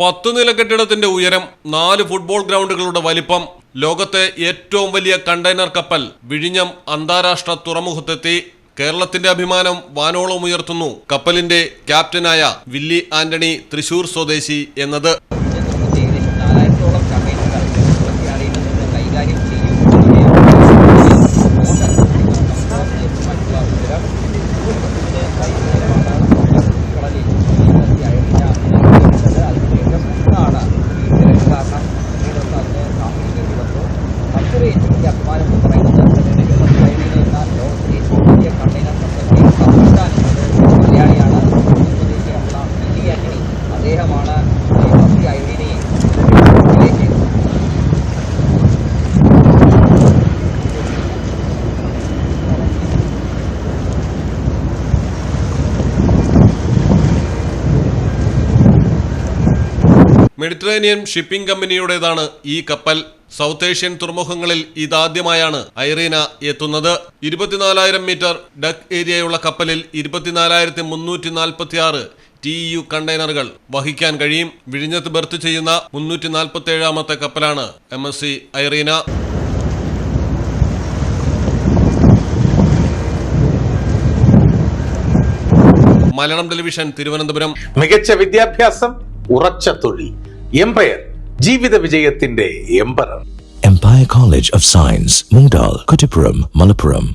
പത്ത് നില കെട്ടിടത്തിന്റെ ഉയരം നാല് ഫുട്ബോൾ ഗ്രൗണ്ടുകളുടെ വലിപ്പം. ലോകത്തെ ഏറ്റവും വലിയ കണ്ടെയ്നർ കപ്പൽ വിഴിഞ്ഞം അന്താരാഷ്ട്ര തുറമുഖത്തെത്തി. കേരളത്തിന്റെ അഭിമാനം വാനോളം ഉയർത്തുന്നു കപ്പലിന്റെ ക്യാപ്റ്റനായ വില്ലി ആന്റണി തൃശൂർ സ്വദേശി എന്നത്. ഐറിനെ പറയുന്നത് മെഡിറ്ററേനിയൻ ഷിപ്പിംഗ് കമ്പനിയുടേതാണ് ഈ കപ്പൽ. സൗത്ത് ഏഷ്യൻ തുറമുഖങ്ങളിൽ ഇതാദ്യമായാണ് ഐറീന എത്തുന്നത്. ഇരുപത്തിനാലായിരം മീറ്റർ ഡക്ക് ഏരിയയുള്ള കപ്പലിൽ ഇരുപത്തിനാലായിരത്തി മുന്നൂറ്റി നാൽപ്പത്തി ആറ് ടി യു കണ്ടെയ്നറുകൾ വഹിക്കാൻ കഴിയും. വിഴിഞ്ഞത്ത് ബർത്ത് ചെയ്യുന്ന മുന്നൂറ്റി നാൽപ്പത്തി ഏഴാമത്തെ കപ്പലാണ് M S C Irina. Malayalam television Thiruvananthapuram. മികച്ച വിദ്യാഭ്യാസം ഉറച്ച തൊഴിൽ എംപയർ. ജീവിത വിജയത്തിന്റെ എംപയർ കോളേജ് ഓഫ് സയൻസ് മുംഗ്ഡാൽ കുറ്റപ്പുറം മലപ്പുറം